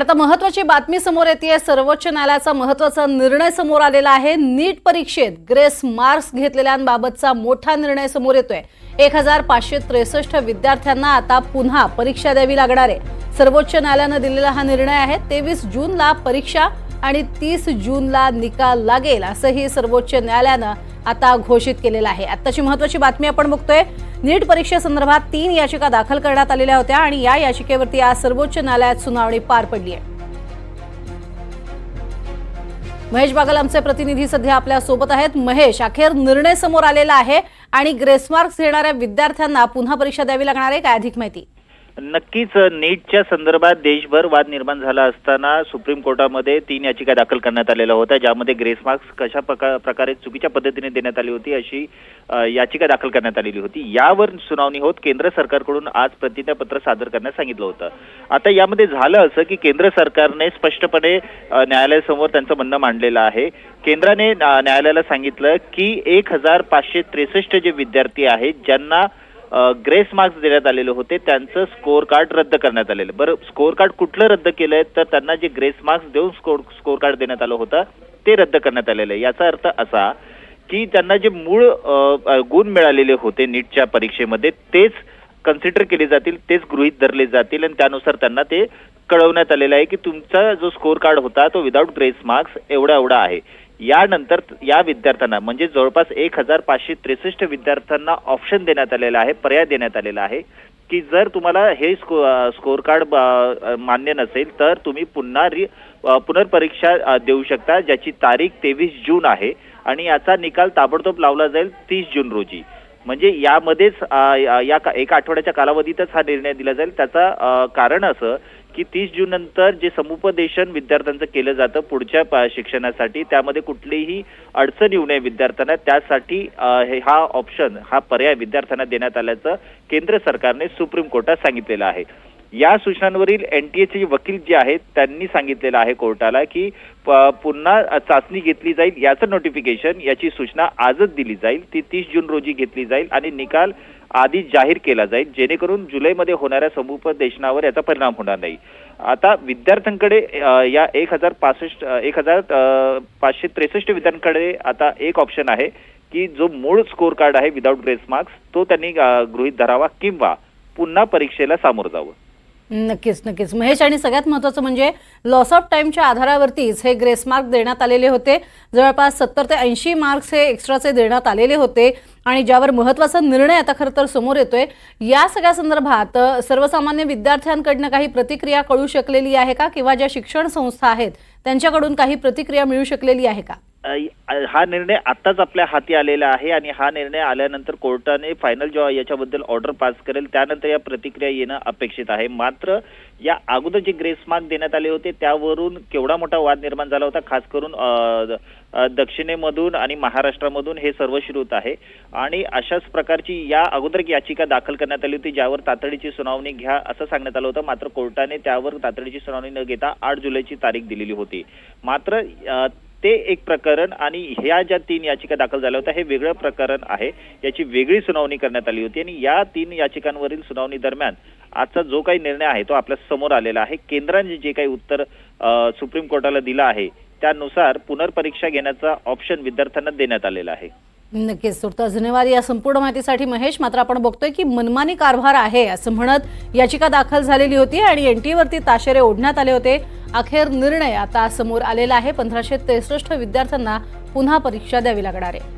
आता महत्वाची बातमी समोर येते सर्वोच्च न्यायालयाचा महत्त्वाचा निर्णय समोर आलेला आहे. नीट परीक्षेत ग्रेस मार्क्स घेतलेल्यांबाबतचा मोठा निर्णय समोर येतोय. एक हजार पाचशे त्रेसष्ट विद्यार्थ्यांना आता पुन्हा परीक्षा द्यावी लागणार आहे. सर्वोच्च न्यायालयानं दिलेला हा निर्णय आहे. तेवीस जूनला परीक्षा आणि तीस जूनला निकाल लागेल असंही सर्वोच्च न्यायालयानं आता घोषित केलेलं आहे. आत्ताची महत्वाची बातमी आपण बघतोय. नीट परीक्षेसंदर्भात तीन याचिका दाखल करण्यात आलेल्या होत्या आणि या याचिकेवरती आज सर्वोच्च न्यायालयात सुनावणी पार पडली आहे. महेश बागल आमचे प्रतिनिधी सध्या आपल्यासोबत आहेत. महेश अखेर निर्णय समोर आलेला आहे आणि ग्रेसमार्क्स घेणाऱ्या विद्यार्थ्यांना पुन्हा परीक्षा द्यावी लागणार आहे काय अधिक माहिती? नक्कीच नीटच्या संदर्भात देशभर वाद निर्माण झाला असताना सुप्रीम कोर्टामध्ये तीन याचिका दाखल करण्यात आलेल्या होत्या ज्यामध्ये ग्रेस मार्क्स कशा प्रका- प्रकारे चुकीच्या पद्धतीने देण्यात आली होती अशी याचिका दाखल करण्यात आलेली होती. यावर सुनावणी होत केंद्र सरकारकडून आज प्रतिज्ञापत्र सादर करण्यास सांगितलं होतं. आता यामध्ये झालं असं की केंद्र सरकारने स्पष्टपणे न्यायालयासमोर त्यांचं म्हणणं मांडलेलं आहे. केंद्राने न्यायालयाला सांगितलं की एक हजार पाचशे त्रेसष्ट जे विद्यार्थी आहेत ज्यांना ग्रेस मार्क्स देण्यात आलेले होते. त्यांचं स्कोअर कार्ड रद्द करण्यात आलेलं. बरं स्कोअर कार्ड कुठलं रद्द केलंय? तर त्यांना जे ग्रेस मार्क्स देऊन स्कोर स्कोअर कार्ड देण्यात आलं होतं ते रद्द करण्यात आलेलं आहे. याचा अर्थ असा की त्यांना जे मूळ गुण मिळालेले होते नीटच्या परीक्षेमध्ये तेच कन्सिडर केले जातील तेच गृहित धरले जातील आणि त्यानुसार त्यांना ते कळवण्यात आलेलं आहे की तुमचा जो स्कोअर कार्ड होता तो विदाऊट ग्रेस मार्क्स एवढा एवढा आहे. यानंतर या विद्यार्थ्यांना म्हणजे जवळपास एक हजार पाचशे त्रेसष्ट विद्यार्थ्यांना ऑप्शन देण्यात आलेला आहे पर्याय देण्यात आलेला आहे की जर तुम्हाला हे स्को स्कोअर कार्ड मान्य नसेल तर तुम्ही पुन्हा रि पुनर्परीक्षा देऊ शकता ज्याची तारीख तेवीस जून आहे आणि याचा निकाल ताबडतोब लावला जाईल तीस जून रोजी. म्हणजे यामध्येच या या का- एका आठवड्याच्या कालावधीतच हा निर्णय दिला जाईल. त्याचा कारण असं की तीस जून नंतर जे समुपदेशन विद्यार्थ्यांचं केलं जातं पुढच्या शिक्षणासाठी त्यामध्ये कुठलीही अडचण येऊ नये विद्यार्थ्यांना. त्यासाठी हा ऑप्शन हा पर्याय विद्यार्थ्यांना देण्यात आल्याचं केंद्र सरकारने सुप्रीम कोर्टात सांगितलेलं आहे. या सूचनांवरील एनटीएचे वकील जे आहेत त्यांनी सांगितलेलं आहे कोर्टाला की प- पुन्हा चाचणी घेतली जाईल याचं नोटिफिकेशन याची सूचना आजच दिली जाईल. ती तीस जून रोजी घेतली जाईल आणि निकाल आधी जाहीर केला जाईल. जेणेकरून जुलैमध्ये होणाऱ्या समुपदेशनावर याचा परिणाम होणार नाही. आता विद्यार्थ्यांकडे या एक हजार पासष्ट एक हजार पाचशे त्रेसष्ट विद्यार्थ्यांकडे आता एक ऑप्शन आहे की जो मूळ स्कोर कार्ड आहे विदाऊट ग्रेस मार्क्स तो त्यांनी गृहित गृहीत धरावा किंवा पुन्हा परीक्षेला सामोरं जावं. नक्कीच नक्कीच. महेश आणि सगळ्यात महत्त्वाचं म्हणजे लॉस ऑफ टाईमच्या आधारावरतीच हे ग्रेस मार्क देण्यात आलेले होते. जवळपास सत्तर ते ऐंशी मार्क्स हे एक्स्ट्राचे देण्यात आलेले होते. आणि ज्यावर महत्त्वाचा निर्णय आता खरं तर समोर येतोय. या सगळ्या संदर्भात सर्वसामान्य विद्यार्थ्यांकडनं काही प्रतिक्रिया कळू शकलेली आहे का? किंवा ज्या शिक्षण संस्था आहेत त्यांच्याकडून काही प्रतिक्रिया मिळू शकलेली आहे का? हा निर्णय आताच आपल्या हाती आलेला आहे आणि हा निर्णय आल्यानंतर कोर्टाने फायनल जेव्हा याच्याबद्दल ऑर्डर पास करेल त्यानंतर या प्रतिक्रिया येणं अपेक्षित आहे. मात्र या अगोदर जे ग्रेस मार्क देण्यात आले होते त्यावरून केवढा मोठा वाद निर्माण झाला होता खास करून दक्षिणेमधून आणि महाराष्ट्रामधून हे सर्व श्रुत आहे. आणि अशाच प्रकारची या अगोदर याचिका दाखल करण्यात आली होती ज्यावर तातडीची सुनावणी घ्या असं सांगण्यात आलं होतं. मात्र कोर्टाने त्यावर तातडीची सुनावणी न घेता आठ जुलैची तारीख दिलेली होती. मात्र ते एक प्रकरण आणि ह्या ज्या तीन याचिका दाखल झाल्या होत्या हे वेगळं प्रकरण आहे. याची वेगळी सुनावणी करण्यात आली होती आणि या तीन याचिकांवरील सुनावणी दरम्यान आजचा जो काही निर्णय आहे तो आपल्यासमोर आलेला आहे. केंद्राने जे काही उत्तर सुप्रीम कोर्टाला दिलं आहे त्यानुसार पुनर्परीक्षा घेण्याचा ऑप्शन विद्यार्थ्यांना देण्यात आलेला आहे. नक्कीच तुर्तास धन्यवाद या संपूर्ण माहितीसाठी महेश मात्र आपण बघतोय की मनमानी कारभार आहे असं म्हणत याचिका दाखल झालेली होती आणि एनटीवरती ताशेरे ओढण्यात आले होते. अखेर निर्णय आता समोर आलेला आहे. पंधराशे त्रेसष्ट विद्यार्थ्यांना पुन्हा परीक्षा द्यावी लागणार आहे.